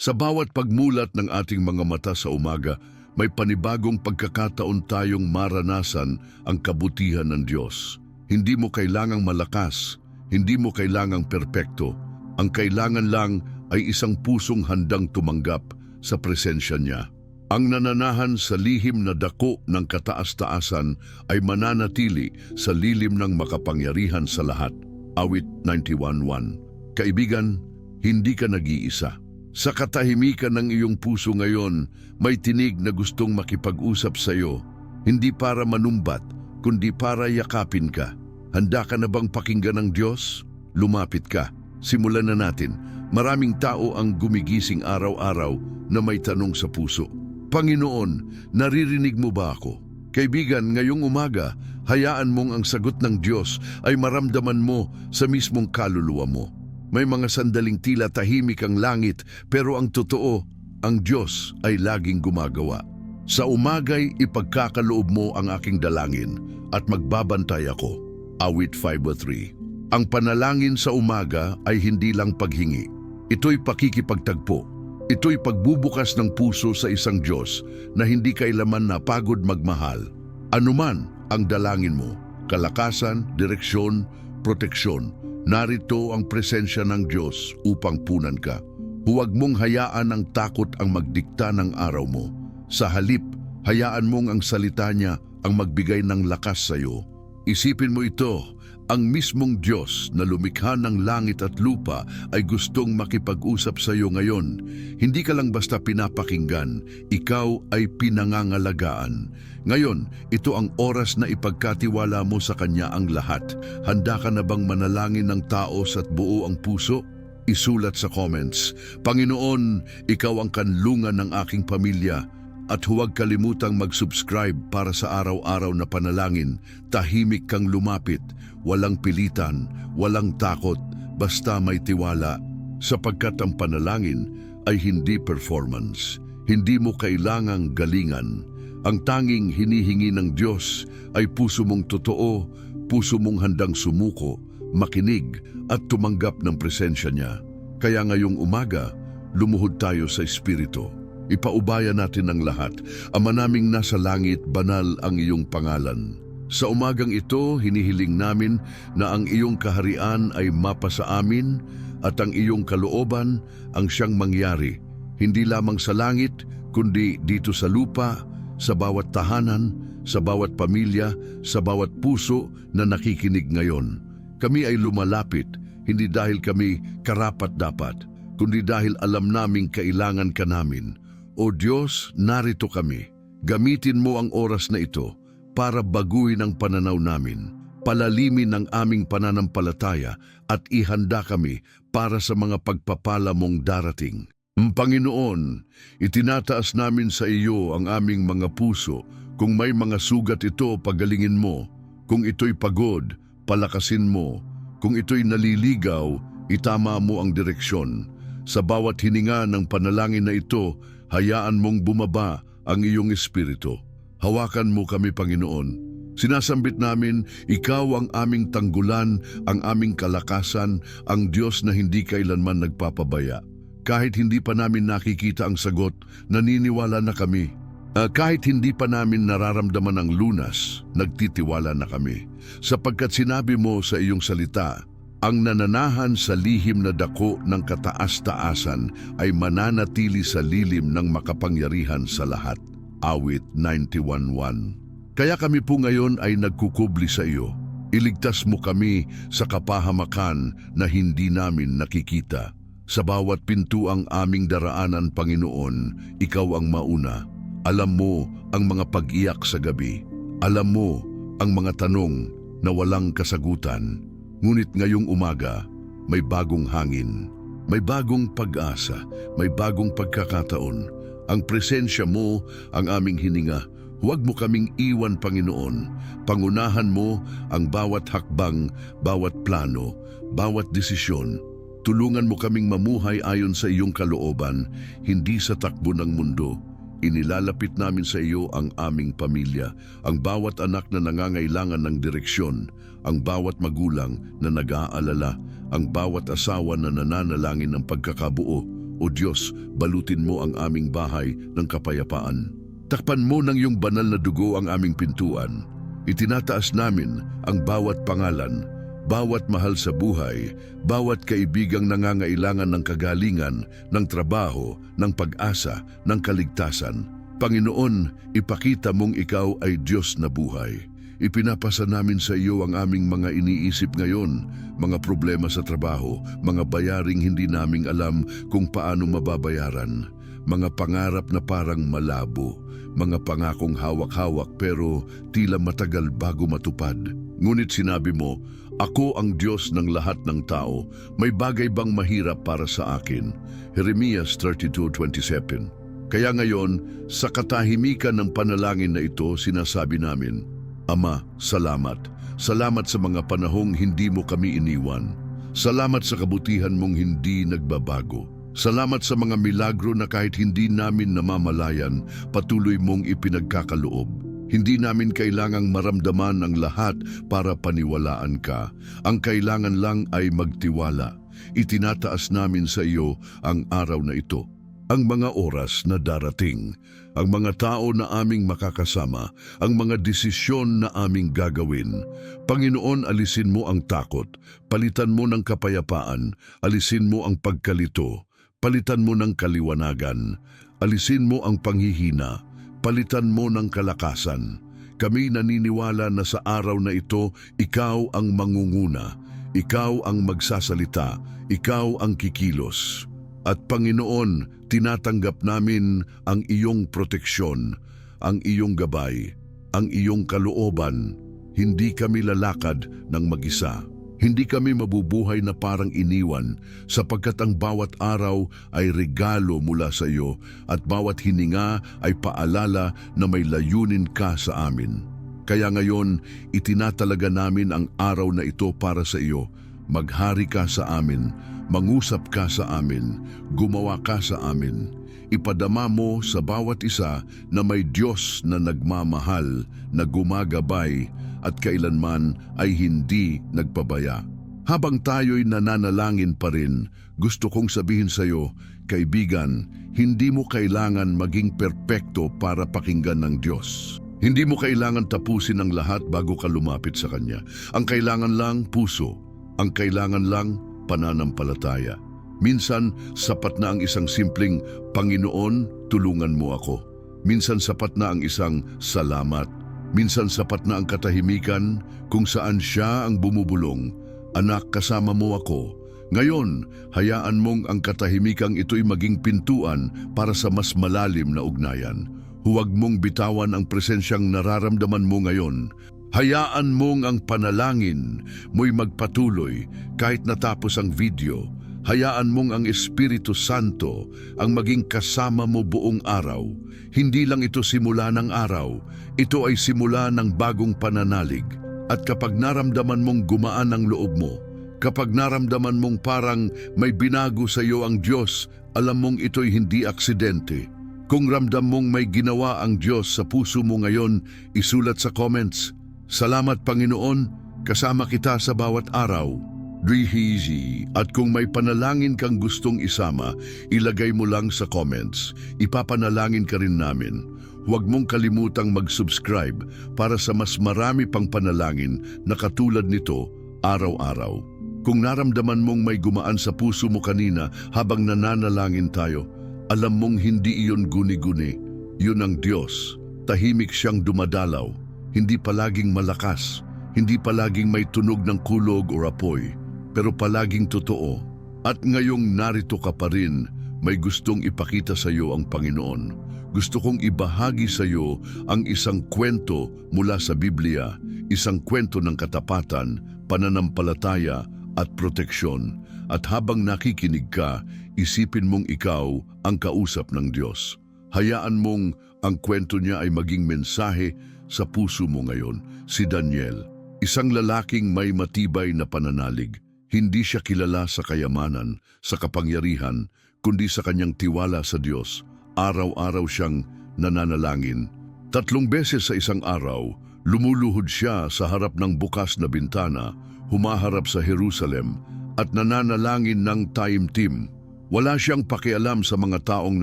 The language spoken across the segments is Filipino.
Sa bawat pagmulat ng ating mga mata sa umaga, may panibagong pagkakataon tayong maranasan ang kabutihan ng Diyos. Hindi mo kailangang malakas, hindi mo kailangang perpekto. Ang kailangan lang ay isang pusong handang tumanggap sa presensya niya. Ang nananahan sa lihim na dako ng kataas-taasan ay mananatili sa lilim ng makapangyarihan sa lahat. Awit 91.1 Kaibigan, hindi ka nag-iisa. Sa katahimikan ng iyong puso ngayon, may tinig na gustong makipag-usap sa iyo. Hindi para manumbat, kundi para yakapin ka. Handa ka na bang pakinggan ng Diyos? Lumapit ka. Simulan na natin. Maraming tao ang gumigising araw-araw na may tanong sa puso. Panginoon, naririnig mo ba ako? Kaibigan, ngayong umaga, hayaan mong ang sagot ng Diyos ay maramdaman mo sa mismong kaluluwa mo. May mga sandaling tila tahimik ang langit pero ang totoo, ang Diyos ay laging gumagawa. Sa umagay, ipagkakaloob mo ang aking dalangin at magbabantay ako. Awit 5.3 Ang panalangin sa umaga ay hindi lang paghingi. Ito'y pakikipagtagpo. Ito'y pagbubukas ng puso sa isang Diyos na hindi kailaman napagod magmahal. Anuman ang dalangin mo, kalakasan, direksyon, proteksyon, narito ang presensya ng Diyos upang punan ka. Huwag mong hayaan ang takot ang magdikta ng araw mo. Sa halip, hayaan mong ang salita niya ang magbigay ng lakas sa iyo. Isipin mo ito, ang mismong Diyos na lumikha ng langit at lupa ay gustong makipag-usap sa iyo ngayon. Hindi ka lang basta pinapakinggan, ikaw ay pinangangalagaan. Ngayon, ito ang oras na ipagkatiwala mo sa Kanya ang lahat. Handa ka na bang manalangin ng taos at buo ang puso? Isulat sa comments, Panginoon, ikaw ang kanlungan ng aking pamilya at huwag kalimutang mag-subscribe para sa araw-araw na panalangin. Tahimik kang lumapit, walang pilitan, walang takot, basta may tiwala. Sapagkat ang panalangin ay hindi performance. Hindi mo kailangang galingan. Ang tanging hinihingi ng Diyos ay puso mong totoo, puso mong handang sumuko, makinig at tumanggap ng presensya niya. Kaya ngayong umaga, lumuhod tayo sa Espiritu. Ipaubaya natin ang lahat. Ama naming nasa langit, banal ang iyong pangalan. Sa umagang ito, hinihiling namin na ang iyong kaharian ay mapa sa amin at ang iyong kalooban ang siyang mangyari, hindi lamang sa langit, kundi dito sa lupa, sa bawat tahanan, sa bawat pamilya, sa bawat puso na nakikinig ngayon. Kami ay lumalapit, hindi dahil kami karapat-dapat, kundi dahil alam naming kailangan ka namin. O Diyos, narito kami. Gamitin mo ang oras na ito para baguhin ang pananaw namin, palalimin ang aming pananampalataya at ihanda kami para sa mga pagpapala mong darating. Panginoon, itinataas namin sa iyo ang aming mga puso. Kung may mga sugat ito, pagalingin mo. Kung ito'y pagod, palakasin mo. Kung ito'y naliligaw, itama mo ang direksyon. Sa bawat hininga ng panalangin na ito, hayaan mong bumaba ang iyong espiritu. Hawakan mo kami, Panginoon. Sinasambit namin, ikaw ang aming tanggulan, ang aming kalakasan, ang Diyos na hindi kailanman nagpapabaya. Kahit hindi pa namin nakikita ang sagot, naniniwala na kami. Ah, kahit hindi pa namin nararamdaman ang lunas, nagtitiwala na kami. Sapagkat sinabi mo sa iyong salita, ang nananahan sa lihim na dako ng kataas-taasan ay mananatili sa lilim ng makapangyarihan sa lahat. Awit 91.1 Kaya kami po ngayon ay nagkukubli sa iyo. Iligtas mo kami sa kapahamakan na hindi namin nakikita. Sa bawat pintuang aming daraanan, Panginoon, Ikaw ang mauna. Alam mo ang mga pag-iyak sa gabi. Alam mo ang mga tanong na walang kasagutan. Ngunit ngayong umaga, may bagong hangin, may bagong pag-asa, may bagong pagkakataon. Ang presensya mo ang aming hininga. Huwag mo kaming iwan, Panginoon. Pangunahan mo ang bawat hakbang, bawat plano, bawat desisyon. Tulungan mo kaming mamuhay ayon sa iyong kalooban, hindi sa takbo ng mundo. Inilalapit namin sa iyo ang aming pamilya, ang bawat anak na nangangailangan ng direksyon, ang bawat magulang na nag-aalala, ang bawat asawa na nananalangin ng pagkakabuo. O Diyos, balutin mo ang aming bahay ng kapayapaan. Takpan mo ng iyong banal na dugo ang aming pintuan. Itinataas namin ang bawat pangalan, bawat mahal sa buhay, bawat kaibigang nangangailangan ng kagalingan, ng trabaho, ng pag-asa, ng kaligtasan. Panginoon, ipakita mong ikaw ay Diyos na buhay. Ipinapasa namin sa iyo ang aming mga iniisip ngayon, mga problema sa trabaho, mga bayaring hindi naming alam kung paano mababayaran, mga pangarap na parang malabo, mga pangakong hawak-hawak pero tila matagal bago matupad. Ngunit sinabi mo, Ako ang Diyos ng lahat ng tao, may bagay bang mahirap para sa akin? Jeremias 32.27 Kaya ngayon, sa katahimikan ng panalangin na ito, sinasabi namin, Ama, salamat. Salamat sa mga panahong hindi mo kami iniwan. Salamat sa kabutihan mong hindi nagbabago. Salamat sa mga milagro na kahit hindi namin namamalayan, patuloy mong ipinagkakaloob. Hindi namin kailangang maramdaman ang lahat para paniwalaan ka. Ang kailangan lang ay magtiwala. Itinataas namin sa iyo ang araw na ito. Ang mga oras na darating, ang mga tao na aming makakasama, ang mga desisyon na aming gagawin. Panginoon, alisin mo ang takot, palitan mo ng kapayapaan, alisin mo ang pagkalito, palitan mo ng kaliwanagan, alisin mo ang panghihina, palitan mo ng kalakasan. Kami naniniwala na sa araw na ito, ikaw ang mangunguna, ikaw ang magsasalita, ikaw ang kikilos. At Panginoon, tinatanggap namin ang iyong proteksyon, ang iyong gabay, ang iyong kalooban. Hindi kami lalakad ng mag-isa. Hindi kami mabubuhay na parang iniwan sapagkat ang bawat araw ay regalo mula sa iyo at bawat hininga ay paalala na may layunin ka sa amin. Kaya ngayon, itinatalaga namin ang araw na ito para sa iyo. Maghari ka sa amin, mangusap ka sa amin, gumawa ka sa amin. Ipadama mo sa bawat isa na may Diyos na nagmamahal, na gumagabay at kailanman ay hindi nagpabaya. Habang tayo'y nananalangin pa rin, gusto kong sabihin sa iyo, kaibigan, hindi mo kailangan maging perpekto para pakinggan ng Diyos. Hindi mo kailangan tapusin ang lahat bago ka lumapit sa Kanya. Ang kailangan lang puso. Ang kailangan lang pananampalataya. Minsan, sapat na ang isang simpleng, Panginoon, tulungan mo ako. Minsan sapat na ang isang salamat. Minsan sapat na ang katahimikan kung saan siya ang bumubulong. Anak, kasama mo ako. Ngayon, hayaan mong ang katahimikang ito'y maging pintuan para sa mas malalim na ugnayan. Huwag mong bitawan ang presensyang nararamdaman mo ngayon. Hayaan mong ang panalangin mo'y magpatuloy kahit natapos ang video. Hayaan mong ang Espiritu Santo ang maging kasama mo buong araw. Hindi lang ito simula ng araw, ito ay simula ng bagong pananalig. At kapag naramdaman mong gumaan ang loob mo, kapag naramdaman mong parang may binago sa iyo ang Diyos, alam mong ito'y hindi aksidente. Kung ramdam mong may ginawa ang Diyos sa puso mo ngayon, isulat sa comments. Salamat Panginoon, kasama kita sa bawat araw. Drihizi, at kung may panalangin kang gustong isama, ilagay mo lang sa comments. Ipapanalangin ka rin namin. Huwag mong kalimutang mag-subscribe para sa mas marami pang panalangin na katulad nito araw-araw. Kung naramdaman mong may gumaan sa puso mo kanina habang nananalangin tayo, alam mong hindi iyon guni-guni. Yun ang Diyos. Tahimik siyang dumadalaw. Hindi palaging malakas. Hindi palaging may tunog ng kulog o apoy. Pero palaging totoo. At ngayong narito ka pa rin, may gustong ipakita sa iyo ang Panginoon. Gusto kong ibahagi sa iyo ang isang kwento mula sa Biblia, isang kwento ng katapatan, pananampalataya at proteksyon. At habang nakikinig ka, isipin mong ikaw ang kausap ng Diyos. Hayaan mong ang kwento niya ay maging mensahe sa puso mo ngayon. Si Daniel, isang lalaking may matibay na pananalig. Hindi siya kilala sa kayamanan, sa kapangyarihan, kundi sa kanyang tiwala sa Diyos. Araw-araw siyang nananalangin. Tatlong beses sa isang araw, lumuluhod siya sa harap ng bukas na bintana, humaharap sa Jerusalem at nananalangin ng taimtim. Wala siyang pakialam sa mga taong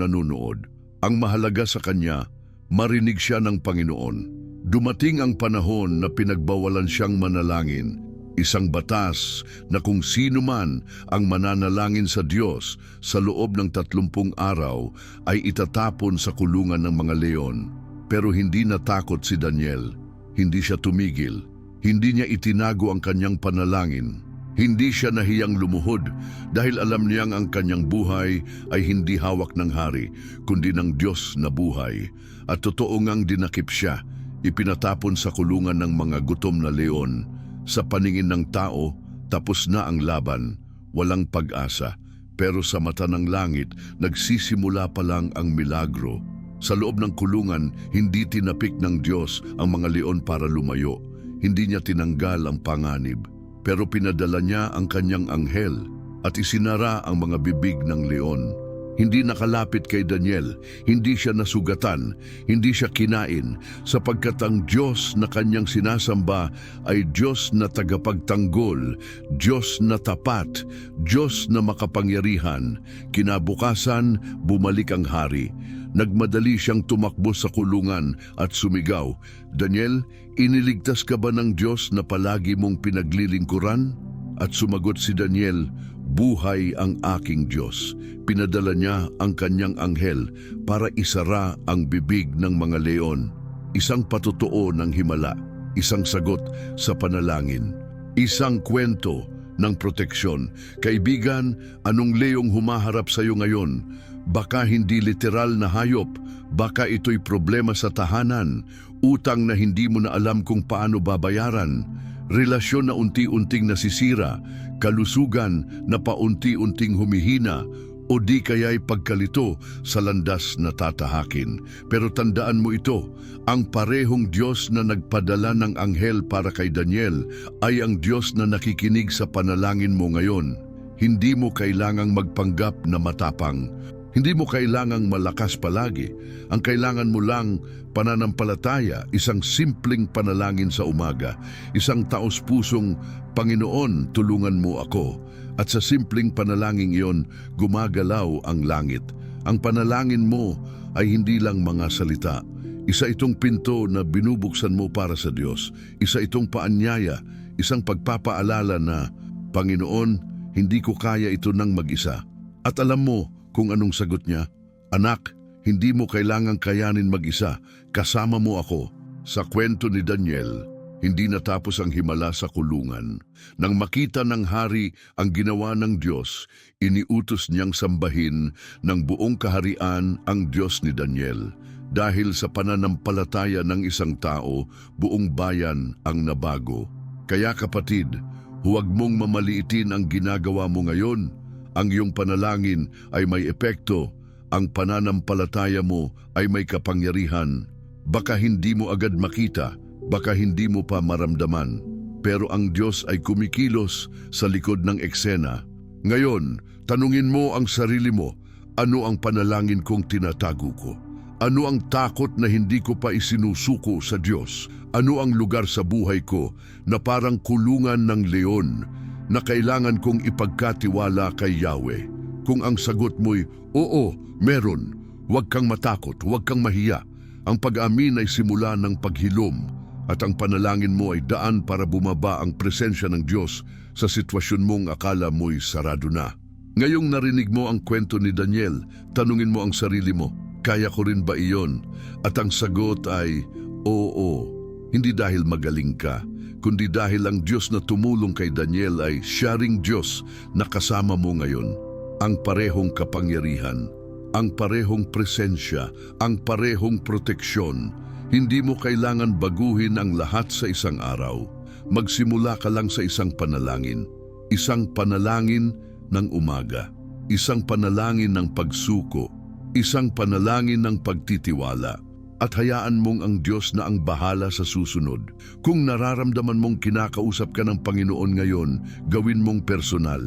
nanunood. Ang mahalaga sa kanya, marinig siya ng Panginoon. Dumating ang panahon na pinagbawalan siyang manalangin. Isang batas na kung sino man ang mananalangin sa Diyos sa loob ng tatlumpung araw ay itatapon sa kulungan ng mga leon. Pero hindi natakot si Daniel. Hindi siya tumigil. Hindi niya itinago ang kanyang panalangin. Hindi siya nahiyang lumuhod dahil alam niyang ang kanyang buhay ay hindi hawak ng hari, kundi ng Diyos na buhay. At totoo ngang dinakip siya, ipinatapon sa kulungan ng mga gutom na leon. Sa paningin ng tao, tapos na ang laban, walang pag-asa. Pero sa mata ng langit, nagsisimula pa lang ang milagro. Sa loob ng kulungan, hindi tinapik ng Diyos ang mga leon para lumayo. Hindi niya tinanggal ang panganib pero pinadala niya ang kanyang anghel at isinara ang mga bibig ng leon. Hindi nakalapit kay Daniel, hindi siya nasugatan, hindi siya kinain, sapagkat ang Diyos na kanyang sinasamba ay Diyos na tagapagtanggol, Diyos na tapat, Diyos na makapangyarihan. Kinabukasan, bumalik ang hari. Nagmadali siyang tumakbo sa kulungan at sumigaw, Daniel, iniligtas ka ba ng Diyos na palagi mong pinaglilingkuran? At sumagot si Daniel, Buhay ang aking Diyos. Pinadala niya ang kanyang anghel para isara ang bibig ng mga leon. Isang patutuo ng himala, isang sagot sa panalangin, isang kwento ng proteksyon. Kaibigan, anong leong humaharap sa iyo ngayon? Baka hindi literal na hayop, baka ito'y problema sa tahanan, utang na hindi mo na alam kung paano babayaran, relasyon na unti-unting nasisira, kalusugan na paunti-unting humihina, o di kaya'y pagkalito sa landas na tatahakin. Pero tandaan mo ito, ang parehong Diyos na nagpadala ng anghel para kay Daniel ay ang Diyos na nakikinig sa panalangin mo ngayon. Hindi mo kailangang magpanggap na matapang. Hindi mo kailangang malakas palagi. Ang kailangan mo lang pananampalataya, isang simpleng panalangin sa umaga, isang taos-pusong, Panginoon, tulungan mo ako. At sa simpleng panalangin iyon, gumagalaw ang langit. Ang panalangin mo ay hindi lang mga salita. Isa itong pinto na binubuksan mo para sa Diyos. Isa itong paanyaya, isang pagpapaalala na, Panginoon, hindi ko kaya ito nang mag-isa. At alam mo kung anong sagot niya, Anak, hindi mo kailangang kayanin mag-isa, kasama mo ako. Sa kwento ni Daniel, hindi natapos ang himala sa kulungan. Nang makita ng hari ang ginawa ng Diyos, iniutos niyang sambahin ng buong kaharian ang Diyos ni Daniel. Dahil sa pananampalataya ng isang tao, buong bayan ang nabago. Kaya kapatid, huwag mong mamaliitin ang ginagawa mo ngayon. Ang iyong panalangin ay may epekto. Ang pananampalataya mo ay may kapangyarihan. Baka hindi mo agad makita, baka hindi mo pa maramdaman, pero ang Diyos ay kumikilos sa likod ng eksena. Ngayon, tanungin mo ang sarili mo, ano ang panalangin kong tinatago ko? Ano ang takot na hindi ko pa isinusuko sa Diyos? Ano ang lugar sa buhay ko na parang kulungan ng leon na kailangan kong ipagkatiwala kay Yahweh? Kung ang sagot mo'y, oo, meron, huwag kang matakot, huwag kang mahiya. Ang pag-amin ay simula ng paghilom at ang panalangin mo ay daan para bumaba ang presensya ng Diyos sa sitwasyon mong akala mo'y sarado na. Ngayong narinig mo ang kwento ni Daniel, tanungin mo ang sarili mo, kaya ko rin ba iyon? At ang sagot ay, oo, hindi dahil magaling ka, kundi dahil ang Diyos na tumulong kay Daniel ay sharing Diyos na kasama mo ngayon. Ang parehong kapangyarihan, ang parehong presensya, ang parehong proteksyon, hindi mo kailangan baguhin ang lahat sa isang araw. Magsimula ka lang sa isang panalangin. Isang panalangin ng umaga. Isang panalangin ng pagsuko. Isang panalangin ng pagtitiwala. At hayaan mong ang Diyos na ang bahala sa susunod. Kung nararamdaman mong kinakausap ka ng Panginoon ngayon, gawin mong personal.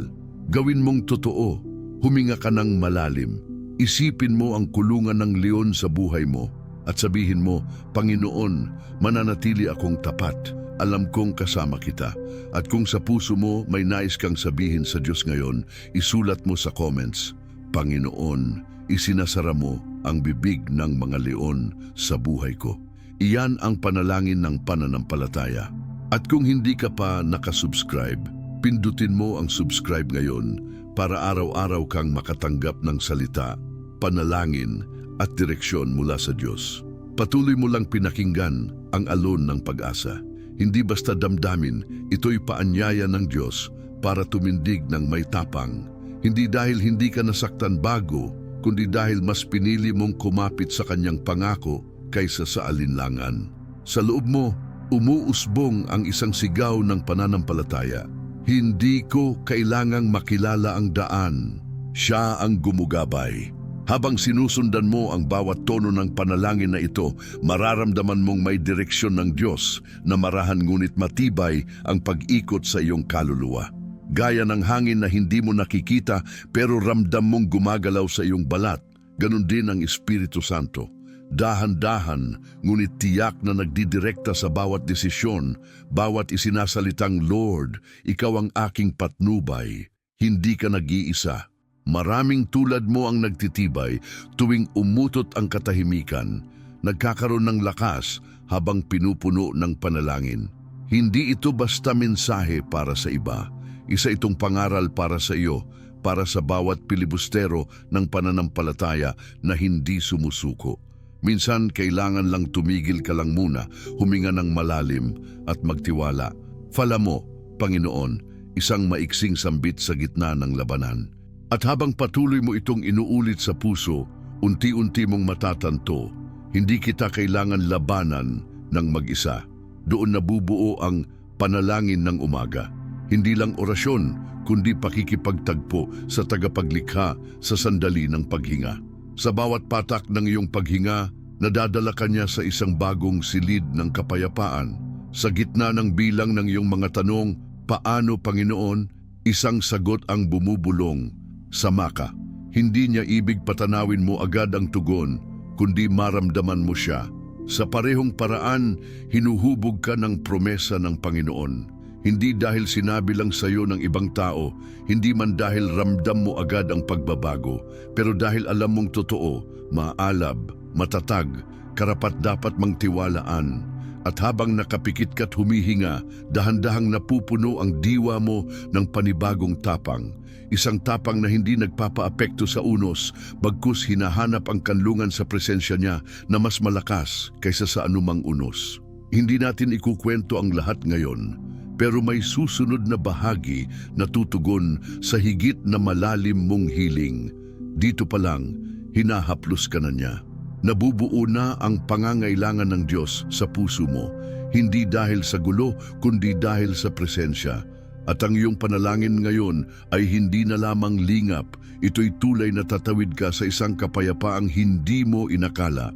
Gawin mong totoo. Huminga ka ng malalim. Isipin mo ang kulungan ng leon sa buhay mo at sabihin mo, Panginoon, mananatili akong tapat. Alam kong kasama kita. At kung sa puso mo may nais kang sabihin sa Diyos ngayon, isulat mo sa comments. Panginoon, isinasara mo ang bibig ng mga leon sa buhay ko. Iyan ang panalangin ng pananampalataya. At kung hindi ka pa nakasubscribe, pindutin mo ang subscribe ngayon para araw-araw kang makatanggap ng salita, panalangin at direksyon mula sa Diyos. Patuloy mo lang pinakinggan ang alon ng pag-asa. Hindi basta damdamin, ito'y paanyaya ng Diyos para tumindig ng may tapang. Hindi dahil hindi ka nasaktan bago, kundi dahil mas pinili mong kumapit sa kanyang pangako kaysa sa alinlangan. Sa loob mo, umuusbong ang isang sigaw ng pananampalataya. Hindi ko kailangang makilala ang daan. Siya ang gumugabay. Habang sinusundan mo ang bawat tono ng panalangin na ito, mararamdaman mong may direksyon ng Diyos na marahan ngunit matibay ang pag-ikot sa iyong kaluluwa. Gaya ng hangin na hindi mo nakikita pero ramdam mong gumagalaw sa iyong balat, ganun din ang Espiritu Santo. Dahan-dahan, ngunit tiyak na nagdidirekta sa bawat desisyon, bawat isinasalitang Lord, ikaw ang aking patnubay. Hindi ka nag-iisa. Maraming tulad mo ang nagtitibay tuwing umutot ang katahimikan, nagkakaroon ng lakas habang pinupuno ng panalangin. Hindi ito basta mensahe para sa iba. Isa itong pangaral para sa iyo, para sa bawat pilibustero ng pananampalataya na hindi sumusuko. Minsan kailangan lang tumigil ka lang muna, huminga ng malalim at magtiwala. Fala mo, Panginoon, isang maiksing sambit sa gitna ng labanan. At habang patuloy mo itong inuulit sa puso, unti-unti mong matatanto, hindi kita kailangan labanan ng mag-isa. Doon nabubuo ang panalangin ng umaga. Hindi lang orasyon, kundi pakikipagtagpo sa tagapaglikha sa sandali ng paghinga. Sa bawat patak ng iyong paghinga, nadadala ka niya sa isang bagong silid ng kapayapaan. Sa gitna ng bilang ng iyong mga tanong, paano Panginoon, isang sagot ang bumubulong, sama ka. Hindi niya ibig patanawin mo agad ang tugon, kundi maramdaman mo siya. Sa parehong paraan, hinuhubog ka ng promesa ng Panginoon. Hindi dahil sinabi lang sa iyo ng ibang tao, hindi man dahil ramdam mo agad ang pagbabago, pero dahil alam mong totoo, maalab, matatag, karapat dapat mangtiwalaan. At habang nakapikit ka't humihinga, dahan-dahang napupuno ang diwa mo ng panibagong tapang. Isang tapang na hindi nagpapaapekto sa unos, bagkus hinahanap ang kanlungan sa presensya niya na mas malakas kaysa sa anumang unos. Hindi natin ikukwento ang lahat ngayon, pero may susunod na bahagi na tutugon sa higit na malalim mong hiling. Dito pa lang, hinahaplos ka na niya. Nabubuo na ang pangangailangan ng Diyos sa puso mo, hindi dahil sa gulo, kundi dahil sa presensya. At ang iyong panalangin ngayon ay hindi na lamang lingap, ito'y tulay na tatawid ka sa isang kapayapaang hindi mo inakala.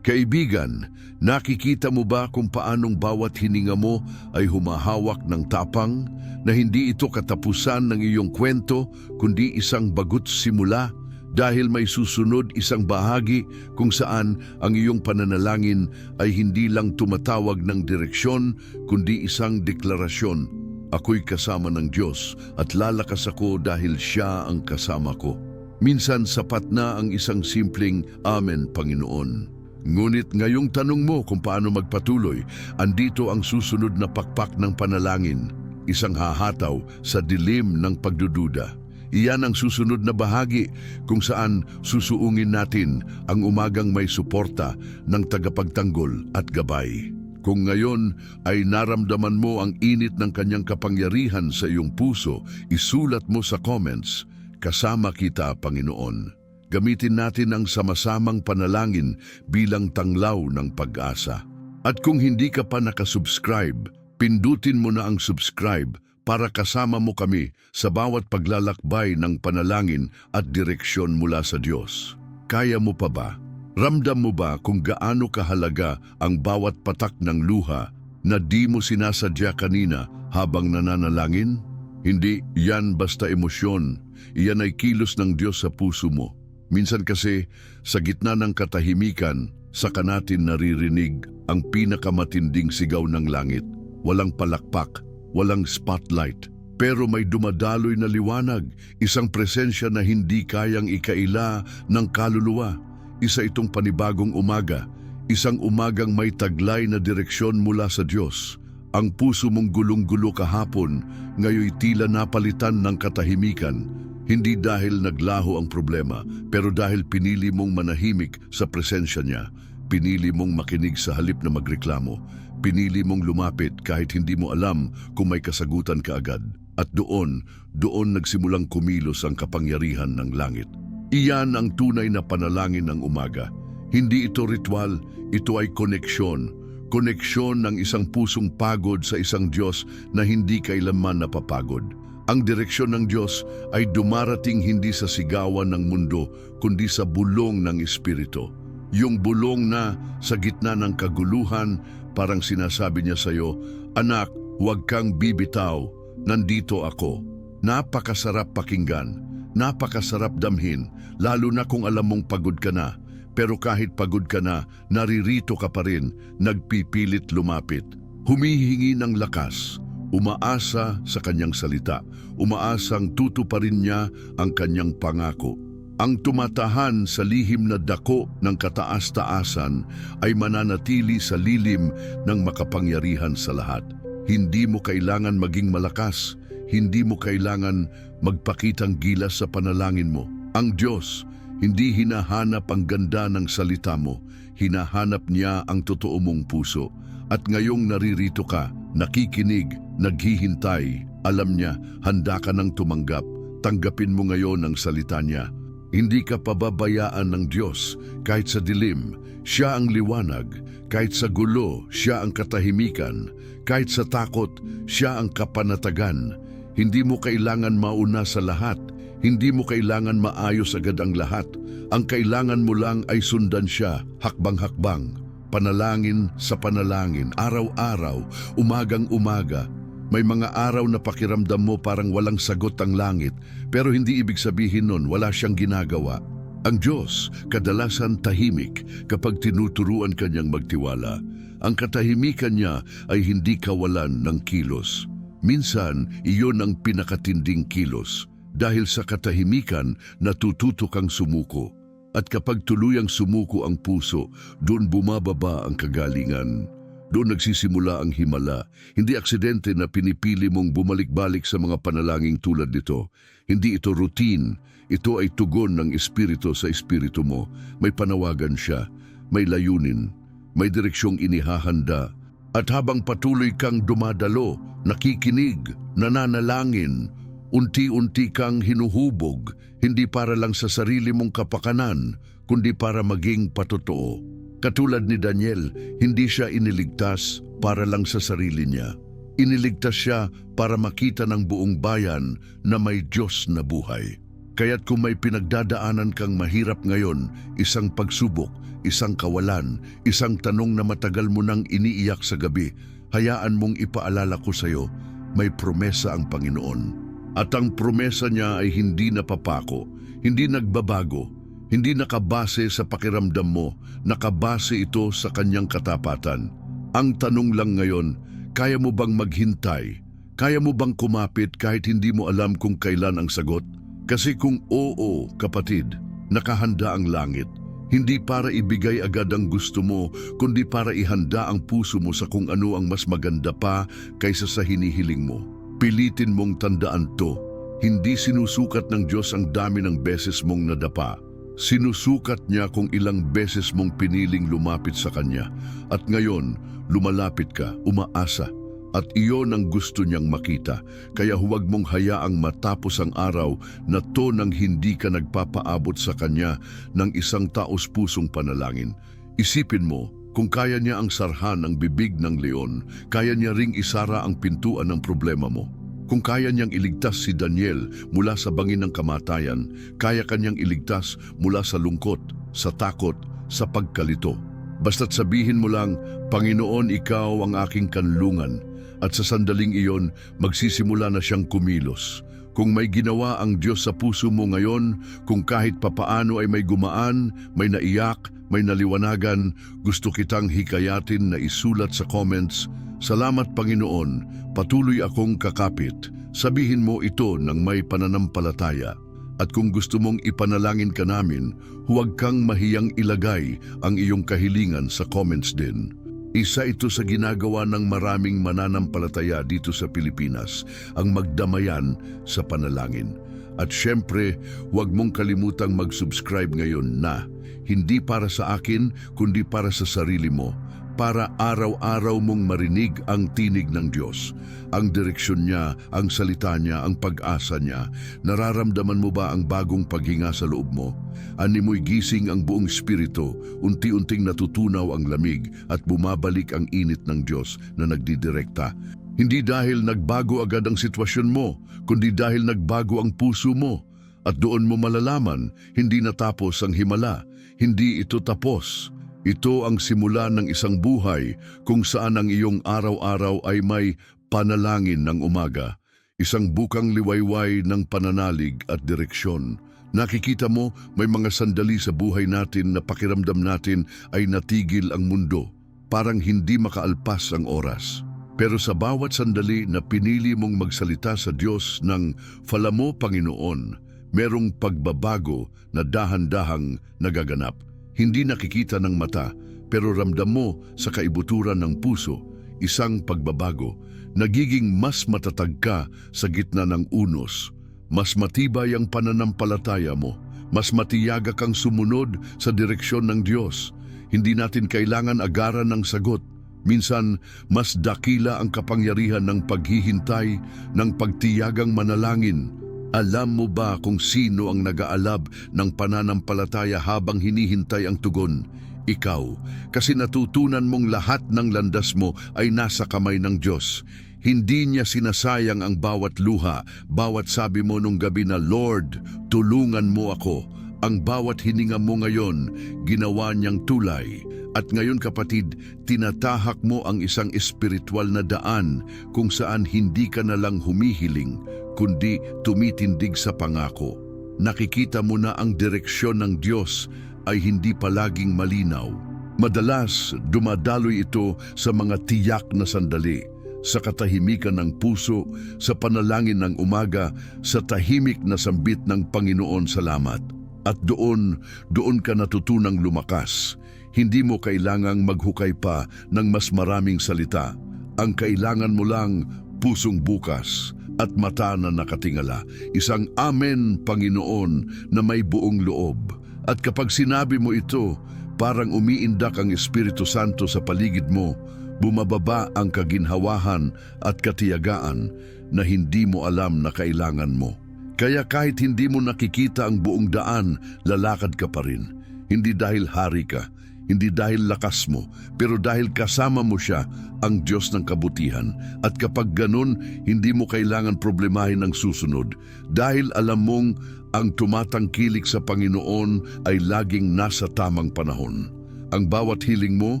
Kaibigan, nakikita mo ba kung paanong bawat hininga mo ay humahawak ng tapang na hindi ito katapusan ng iyong kwento kundi isang bagut simula dahil may susunod isang bahagi kung saan ang iyong pananalangin ay hindi lang tumatawag ng direksyon kundi isang deklarasyon. Ako'y kasama ng Diyos at lalakas ako dahil Siya ang kasama ko. Minsan sapat na ang isang simpleng Amen, Panginoon. Ngunit ngayong tanong mo kung paano magpatuloy, andito ang susunod na pakpak ng panalangin, isang hahataw sa dilim ng pagdududa. Iyan ang susunod na bahagi kung saan susuungin natin ang umagang may suporta ng tagapagtanggol at gabay. Kung ngayon ay naramdaman mo ang init ng kanyang kapangyarihan sa iyong puso, isulat mo sa comments, Kasama kita, Panginoon. Gamitin natin ang sama-samang panalangin bilang tanglaw ng pag-asa. At kung hindi ka pa nakasubscribe, pindutin mo na ang subscribe para kasama mo kami sa bawat paglalakbay ng panalangin at direksyon mula sa Diyos. Kaya mo pa ba? Ramdam mo ba kung gaano kahalaga ang bawat patak ng luha na di mo sinasadya kanina habang nananalangin? Hindi yan basta emosyon, iyan ay kilos ng Diyos sa puso mo. Minsan kasi, sa gitna ng katahimikan, saka natin naririnig ang pinakamatinding sigaw ng langit. Walang palakpak, walang spotlight, pero may dumadaloy na liwanag, isang presensya na hindi kayang ikaila ng kaluluwa. Isa itong panibagong umaga, isang umagang may taglay na direksyon mula sa Diyos. Ang puso mong gulong-gulo kahapon, ngayoy tila napalitan ng katahimikan. Hindi dahil naglaho ang problema, pero dahil pinili mong manahimik sa presensya niya. Pinili mong makinig sa halip na magreklamo. Pinili mong lumapit kahit hindi mo alam kung may kasagutan ka agad. At doon, doon nagsimulang kumilos ang kapangyarihan ng langit. Iyan ang tunay na panalangin ng umaga. Hindi ito ritual, ito ay koneksyon. Koneksyon ng isang pusong pagod sa isang Diyos na hindi kailanman napapagod. Ang direksyon ng Diyos ay dumarating hindi sa sigawan ng mundo, kundi sa bulong ng Espiritu. Yung bulong na sa gitna ng kaguluhan, parang sinasabi niya sa iyo, Anak, huwag kang bibitaw, nandito ako. Napakasarap pakinggan, napakasarap damhin, lalo na kung alam mong pagod ka na. Pero kahit pagod ka na, naririto ka pa rin, nagpipilit lumapit. Humihingi ng lakas, umaasa sa kanyang salita, umaasang tutuparin niya ang kanyang pangako. Ang tumatahan sa lihim na dako ng kataas-taasan ay mananatili sa lilim ng makapangyarihan sa lahat. Hindi mo kailangan maging malakas, hindi mo kailangan magpakitang gilas sa panalangin mo. Ang Diyos, hindi hinahanap ang ganda ng salita mo, hinahanap niya ang totoo mong puso. At ngayong naririto ka, nakikinig, naghihintay, alam niya, handa ka nang tumanggap. Tanggapin mo ngayon ang salita niya. Hindi ka pababayaan ng Diyos kahit sa dilim. Siya ang liwanag. Kahit sa gulo, siya ang katahimikan. Kahit sa takot, siya ang kapanatagan. Hindi mo kailangan mauna sa lahat. Hindi mo kailangan maayos agad ang lahat. Ang kailangan mo lang ay sundan siya, hakbang-hakbang. Panalangin sa panalangin, araw-araw, umagang-umaga. May mga araw na pakiramdam mo parang walang sagot ang langit, pero hindi ibig sabihin nun wala siyang ginagawa. Ang Diyos, kadalasan tahimik kapag tinuturuan kanyang magtiwala. Ang katahimikan niya ay hindi kawalan ng kilos. Minsan, iyon ang pinakatinding kilos. Dahil sa katahimikan, natututo kang sumuko. At kapag tuluyang sumuko ang puso, doon bumababa ang kagalingan. Doon nagsisimula ang himala. Hindi aksidente na pinipili mong bumalik-balik sa mga panalangin tulad nito. Hindi ito routine. Ito ay tugon ng espiritu sa espiritu mo. May panawagan siya. May layunin. May direksyong inihahanda. At habang patuloy kang dumadalo, nakikinig, nananalangin, unti-unti kang hinuhubog, hindi para lang sa sarili mong kapakanan, kundi para maging patotoo. Katulad ni Daniel, hindi siya iniligtas para lang sa sarili niya. Iniligtas siya para makita ng buong bayan na may Diyos na buhay. Kaya't kung may pinagdadaanan kang mahirap ngayon, isang pagsubok, isang kawalan, isang tanong na matagal mo nang iniiyak sa gabi, hayaan mong ipaalala ko sa iyo, may promesa ang Panginoon. At ang promesa niya ay hindi napapako, hindi nagbabago, hindi nakabase sa pakiramdam mo, nakabase ito sa kanyang katapatan. Ang tanong lang ngayon, kaya mo bang maghintay? Kaya mo bang kumapit kahit hindi mo alam kung kailan ang sagot? Kasi kung oo, kapatid, nakahanda ang langit. Hindi para ibigay agad ang gusto mo, kundi para ihanda ang puso mo sa kung ano ang mas maganda pa kaysa sa hinihiling mo. Pilitin mong tandaan to. Hindi sinusukat ng Diyos ang dami ng beses mong nadapa. Sinusukat niya kung ilang beses mong piniling lumapit sa Kanya. At ngayon, lumalapit ka, umaasa. At iyon ang gusto niyang makita. Kaya huwag mong hayaang matapos ang araw na to nang hindi ka nagpapaabot sa Kanya ng isang taos pusong panalangin. Isipin mo, kung kaya niya ang sarhan ng bibig ng leon, kaya niya ring isara ang pintuan ng problema mo. Kung kaya niyang iligtas si Daniel mula sa bangin ng kamatayan, kaya kanyang iligtas mula sa lungkot, sa takot, sa pagkalito. Basta't sabihin mo lang, Panginoon, ikaw ang aking kanlungan. At sa sandaling iyon, magsisimula na siyang kumilos. Kung may ginawa ang Diyos sa puso mo ngayon, kung kahit papaano ay may gumaan, may naiyak, may naliwanagan, gusto kitang hikayatin na isulat sa comments, Salamat Panginoon, patuloy akong kakapit. Sabihin mo ito ng may pananampalataya. At kung gusto mong ipanalangin ka namin, huwag kang mahiyang ilagay ang iyong kahilingan sa comments din. Isa ito sa ginagawa ng maraming mananampalataya dito sa Pilipinas, ang magdamayan sa panalangin. At syempre, huwag mong kalimutang mag-subscribe ngayon na hindi para sa akin, kundi para sa sarili mo, para araw-araw mong marinig ang tinig ng Diyos. Ang direksyon niya, ang salita niya, ang pag-asa niya. Nararamdaman mo ba ang bagong paghinga sa loob mo? Animoy gising ang buong espiritu, unti-unting natutunaw ang lamig at bumabalik ang init ng Diyos na nagdidirekta. Hindi dahil nagbago agad ang sitwasyon mo, kundi dahil nagbago ang puso mo. At doon mo malalaman, hindi natapos ang himala, hindi ito tapos. Ito ang simula ng isang buhay kung saan ang iyong araw-araw ay may panalangin ng umaga, isang bukang liwayway ng pananalig at direksyon. Nakikita mo may mga sandali sa buhay natin na pakiramdam natin ay natigil ang mundo, parang hindi makaalpas ang oras. Pero sa bawat sandali na pinili mong magsalita sa Diyos ng Falamo Panginoon, merong pagbabago na dahan-dahang nagaganap. Hindi nakikita ng mata, pero ramdam mo sa kaibuturan ng puso, isang pagbabago. Nagiging mas matatag ka sa gitna ng unos. Mas matibay ang pananampalataya mo. Mas matiyaga kang sumunod sa direksyon ng Diyos. Hindi natin kailangan agaran ng sagot. Minsan, mas dakila ang kapangyarihan ng paghihintay, ng pagtiyagang manalangin, alam mo ba kung sino ang nag-aalab ng pananampalataya habang hinihintay ang tugon? Ikaw, kasi natutunan mong lahat ng landas mo ay nasa kamay ng Diyos. Hindi niya sinasayang ang bawat luha, bawat sabi mo nung gabi na, Lord, tulungan mo ako. Ang bawat hininga mo ngayon, ginawa niyang tulay. At ngayon kapatid, tinatahak mo ang isang espiritual na daan kung saan hindi ka na lang humihiling, kundi tumitindig sa pangako. Nakikita mo na ang direksyon ng Diyos ay hindi palaging malinaw. Madalas, dumadaloy ito sa mga tiyak na sandali, sa katahimikan ng puso, sa panalangin ng umaga, sa tahimik na sambit ng Panginoon salamat. At doon, doon ka natutunang lumakas. Hindi mo kailangang maghukay pa ng mas maraming salita. Ang kailangan mo lang pusong bukas at mata na nakatingala. Isang Amen, Panginoon, na may buong loob. At kapag sinabi mo ito, parang umiindak ang Espiritu Santo sa paligid mo, bumababa ang kaginhawahan at katiyagaan na hindi mo alam na kailangan mo. Kaya kahit hindi mo nakikita ang buong daan, lalakad ka pa rin. Hindi dahil hari ka, hindi dahil lakas mo, pero dahil kasama mo siya, ang Diyos ng kabutihan. At kapag ganun, hindi mo kailangan problemahin ang susunod. Dahil alam mong ang tumatangkilik sa Panginoon ay laging nasa tamang panahon. Ang bawat hiling mo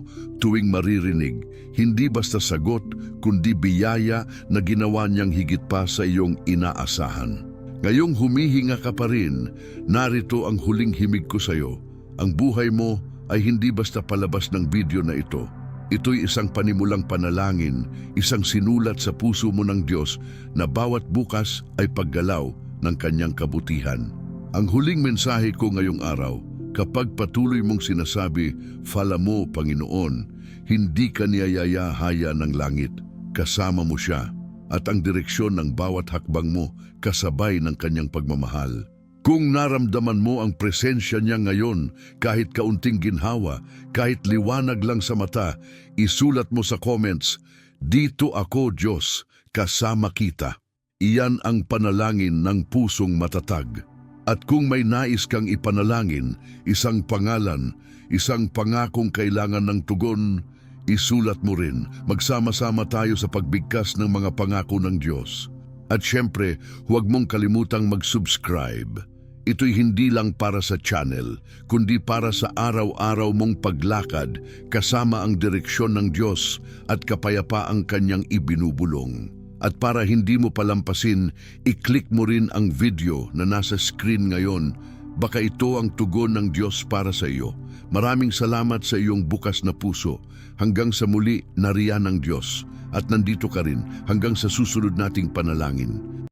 tuwing maririnig, hindi basta sagot, kundi biyaya na ginawa niyang higit pa sa iyong inaasahan. Ngayong humihinga ka pa rin, narito ang huling himig ko sa iyo. Ang buhay mo ay hindi basta palabas ng video na ito. Ito'y isang panimulang panalangin, isang sinulat sa puso mo ng Diyos na bawat bukas ay paggalaw ng kanyang kabutihan. Ang huling mensahe ko ngayong araw, kapag patuloy mong sinasabi, Fala mo, Panginoon, hindi ka niyayayahaya ng langit, kasama mo siya, at ang direksyon ng bawat hakbang mo kasabay ng kanyang pagmamahal. Kung naramdaman mo ang presensya niya ngayon, kahit kaunting ginhawa, kahit liwanag lang sa mata, isulat mo sa comments, Dito ako, Diyos, kasama kita. Iyan ang panalangin ng pusong matatag. At kung may nais kang ipanalangin, isang pangalan, isang pangakong kailangan ng tugon, isulat mo rin. Magsama-sama tayo sa pagbigkas ng mga pangako ng Diyos. At syempre, huwag mong kalimutang mag-subscribe. Ito'y hindi lang para sa channel, kundi para sa araw-araw mong paglakad kasama ang direksyon ng Diyos at kapayapaang kanyang ibinubulong. At para hindi mo palampasin, i-click mo rin ang video na nasa screen ngayon Baka ito ang tugon ng Diyos para sa iyo. Maraming salamat sa iyong bukas na puso. Hanggang sa muli, nariyan ng Diyos. At nandito ka rin hanggang sa susunod nating panalangin.